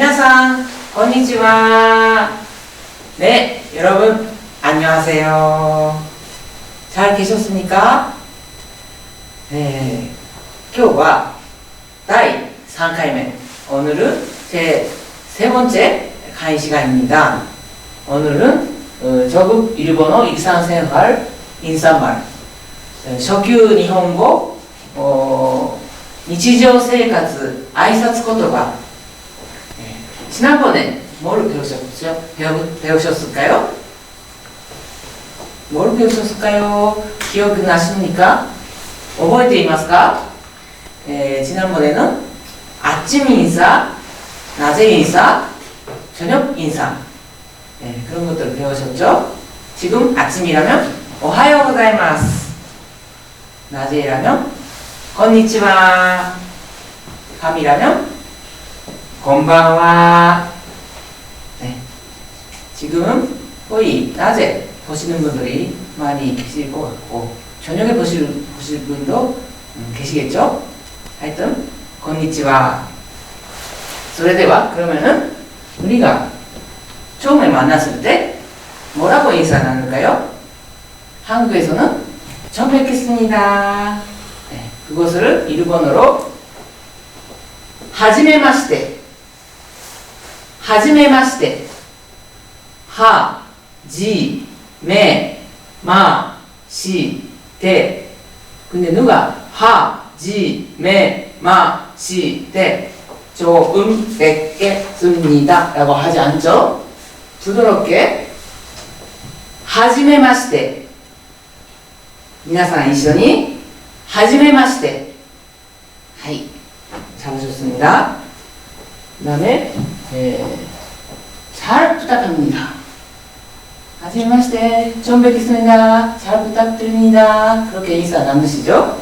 미나상, 건니치와. 네, 여러분, 안녕하세요. 잘 계셨습니까? 네, 今日は第3回目. 오늘은 제 세 번째 강의 시간입니다. 오늘은 어, 저급 일본어 일상생활 인사말, 어, 初級日本語 어, 日常生活挨拶言葉 네, 지난번에 뭐를 배우셨죠? 배우, 배우셨을까요? 뭐를 배우셨을까요? 기억이 나십니까? 어버이데 이마스까? 에, 지난번에는 아침 인사, 낮에 인사, 저녁 인사 에, 그런 것들을 배우셨죠? 지금 아침이라면 오하요 고자이마스 낮에라면 건니치와 밤이라면 건방와 네. 지금 거의 낮에 보시는 분들이 많이 계실 것 같고 저녁에 보실, 보실 분도 음, 계시겠죠? 하여튼 건니치와 소레데와 그러면은 우리가 처음에 만났을 때 뭐라고 인사 나눌까요? 한국에서는 처음 뵙겠습니다. 네, 그것을 일본어로 하지메마시테 하지메마시테 하, 지, 메, 마, 시, 테 근데 누가 하, 지, 메, 마, 시, 테 조금 뵙겠습니다 라고 하지 않죠? 부드럽게 하지메마시테 皆さん一緒にはじめましてはい잘하셨습니다 그 다음에 잘 부탁합니 다. 하지마시테 천백이스입니 다. 잘 부탁드립니 다. 그렇게 인사 나누시 죠?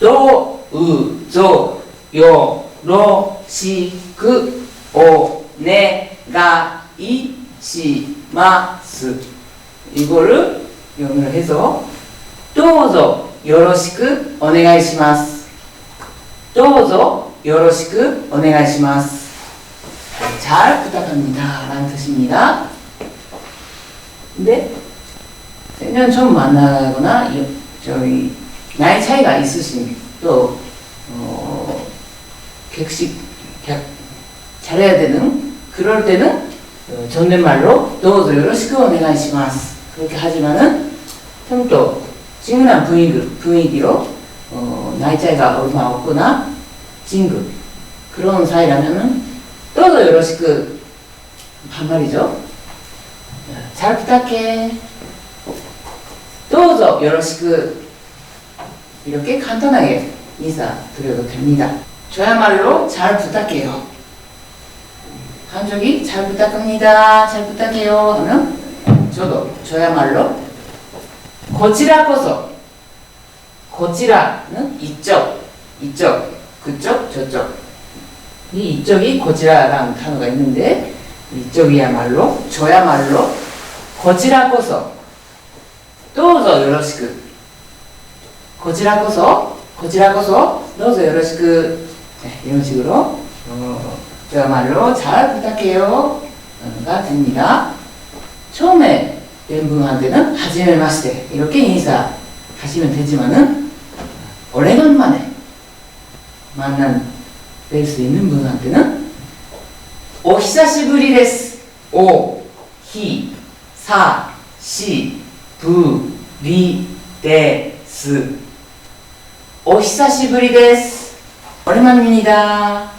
로, 우, 조, 요, 로, 시, 그, 오, 네, 가, 이, 시, 마, 스. 이거를 영어를 해서 도우조 요로시크 오네가이시마 스. 도우조 요로시크 오네가이시마 스. 잘 부탁합니다. 라는 뜻입니다. 근데 생전 처음 만나거나 저희 나이 차이가 있으신 또 어, 객식 객, 잘해야 되는 그럴 때는 어, 존댓말로 너도 요러시고 오네가이시마스 그렇게 하지만은 좀 또 친근한 분위기, 분위기로 어, 나이 차이가 얼마 없거나 친구 그런 사이라면은 또도 요러시그 반말이죠. 잘 부탁해. 또도 요러시그 이렇게 간단하게 인사 드려도 됩니다. 저야말로 잘 부탁해요. 한쪽이 잘 부탁합니다. 잘 부탁해요 하면 저도 저야말로 こちらこそこちら는 이쪽 이쪽 그쪽 저쪽 이 이쪽이 고지라라는 단어가 있는데 이쪽이야말로 저야말로 고지라こそ どうぞ 요러시크 고지라こそ 고지라こそ どうぞ 요러시크 네, 이런 식으로 어, 저야말로 잘 부탁해요 가 됩니다 처음에 된 분한테는 하지메마시테 이렇게 인사 하시면 되지만은 오래간만에 만난 있는 분한테는 오 히사시부리 데스. 오, 히, 사, 시, 부, 리, 데스. 오 히사시부리 데스. 오랜만입니다.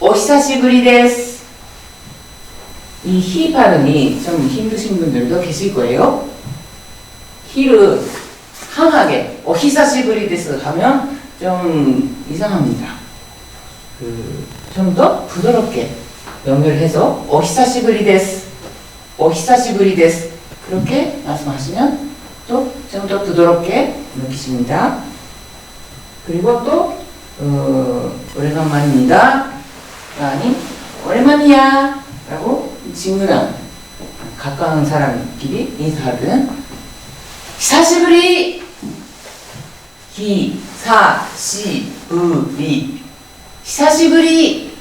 오 히사시부리 데스. 이 히 발음이 좀 힘드신 분들도 계실 거예요. 히를 강하게 어 히사시부리 데스 하면 좀 이상합니다. 그 좀 더 부드럽게 연결해서 어 히사시부리 데스 어 히사시부리 데스. 그렇게 말씀하시면 또 좀 더 부드럽게 느끼십니다. 그리고 또 어, 오래간만입니다. 아니 오랜만이야! 라고 친근한 가까운 사람끼리 인사하든. 히사시부리! 히사시부리 히사시브리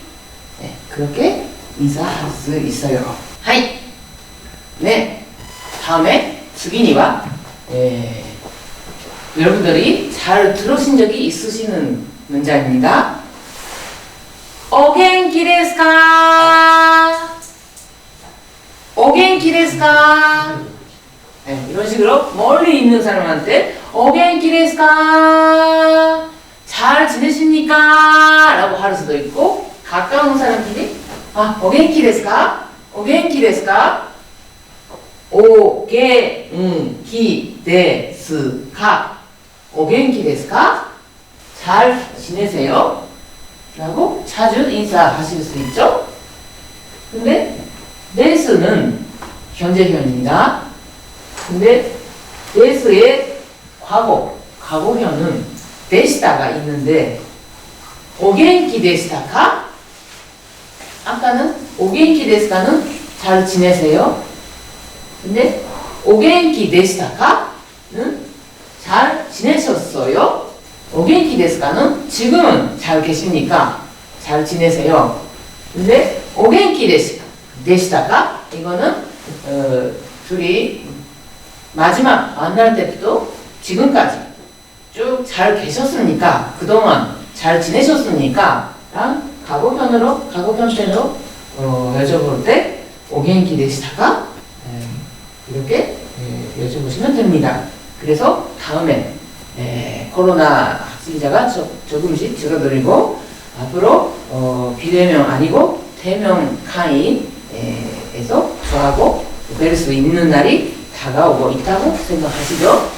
네, 그렇게 인사할 수 있어요. 하이. 네, 다음에 수기니와 네, 여러분들이 잘 들으신 적이 있으시는 문장입니다. 오겐 기레스카 오겐 기레스카 네, 이런 식으로 멀리 있는 사람한테 오겐 기레스카 잘 지내십니까? 라고 할 수도 있고 가까운 사람끼리 아, 오겐키 데스 까? 오겐키 데스 까? 오겐키 데스 까? 오겐키 데스 까? 잘 지내세요? 라고 자주 인사하실 수 있죠? 근데 데스는 현재형입니다. 근데 데스의 과거, 과거형은 데시다가 있는데 오겐키 데시다가 아까는 오겐키 데시다는 잘 지내세요? 근데 오겐키 데시다가는 잘 지내셨어요? 오겐키 데스까는 지금은 잘 계십니까? 잘 지내세요? 근데 오겐키 데시, 데시다가 이거는 어, 둘이 마지막 만날 때부터 지금까지 쭉 잘 계셨습니까? 그동안 잘 지내셨습니까? 랑 과거편으로 과거편편으로 어, 여쭤볼 때 오겐키 데시다가 에, 이렇게 에, 여쭤보시면 됩니다. 그래서 다음에 에, 코로나 확진자가 조, 조금씩 줄어들고 앞으로 어, 비대면 아니고 대면 강의에서 저하고 뵐 수 있는 날이 다가오고 있다고 생각하시죠?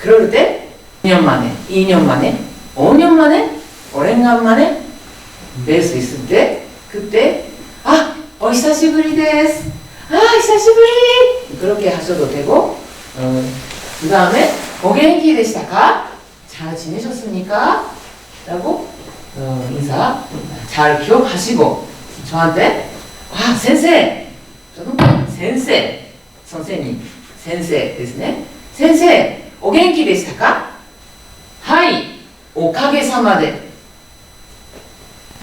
그럴 때 2년 만에, 2년 만에, 5년 만에, 오랜만에 뵐 수 있을 때 그때 아, 어, 久しぶりです. 아, 久しぶり! 그렇게 하셔도 되고 어, 그 다음에 오겐키 되시다가 잘 지내셨습니까? 라고 어, 인사 잘 기억하시고 저한테 아, 센세! 저는 센세! 선생님, 센세 ですね. 센세, お元気でしたか はい、おかげさまで。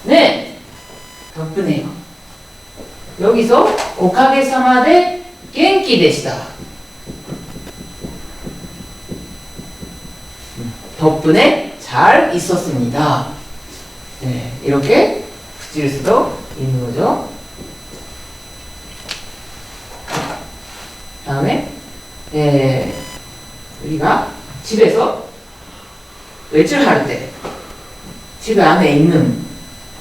ねえ、덕분에요 여기서 おかげさまで元気でした。 덕분에 잘 있었습니다. 네, 이렇게 붙일 수도 있는 거죠. 다음에 예, 우리가 집에서 외출할 때 집 안에 있는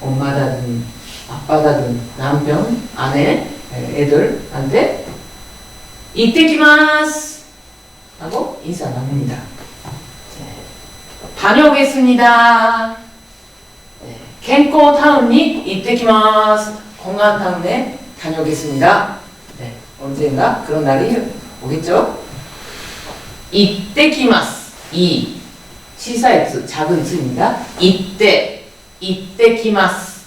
엄마다든 아빠다든 남편, 아내, 예, 애들한테 이때키마스 하고 인사 나눕니다. 다녀오겠습니다. 네, 켄코 타운이 이때키마스 건강 타운에 다녀오겠습니다. 네, 언젠가 그런 날이 오겠죠? 이때키마스 이 시사의 수 작은 수입니다. 이때 이때 키마스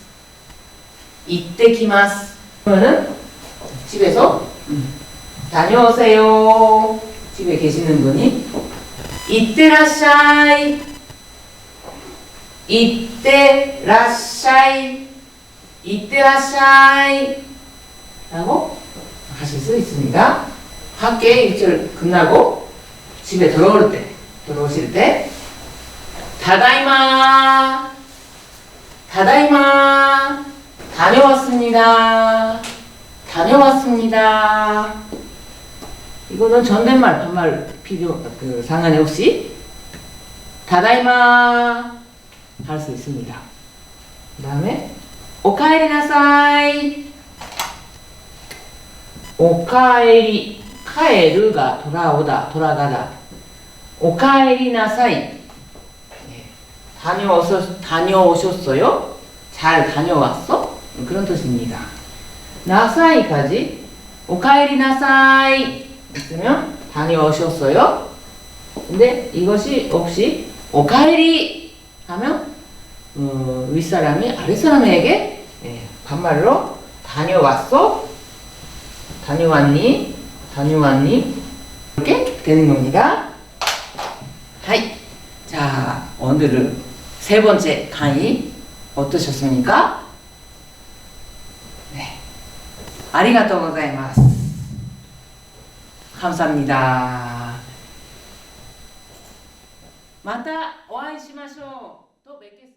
이때 키마스 그러면은 집에서 음, 다녀오세요. 집에 계시는 분이 이때라샤이 이때라샤이 이때라샤이 라고 하실 수 있습니다. 밖에 일절 끝나고 집에 들어올 때 들어오실 때 다다이마 다다이마 다녀왔습니다. 다녀왔습니다. 이거는 존댓말 반말 필요 그 상관이 없이 다다이마 할 수 있습니다. 그 다음에 오카에리나사이 오카에리 카에르가 돌아오다 돌아가다 오카에리나사이 네. 다녀오셨 다녀오셨어요? 잘 다녀왔어? 그런 뜻입니다. 나사이까지 오카에리 나사이 있으면 다녀오셨어요? 근데 이것이 없이 오카에리 하면 어, 윗사람이 아랫사람에게 예, 반말로 다녀왔어? 다녀왔니? 다녀왔니? 이렇게 되는 겁니다. 하이. 자, 오늘은 세 번째 강의 어떠셨습니까? 네. 아리가또 고자이마스. 감사합니다. またお会いしましょう。と뵙겠습니다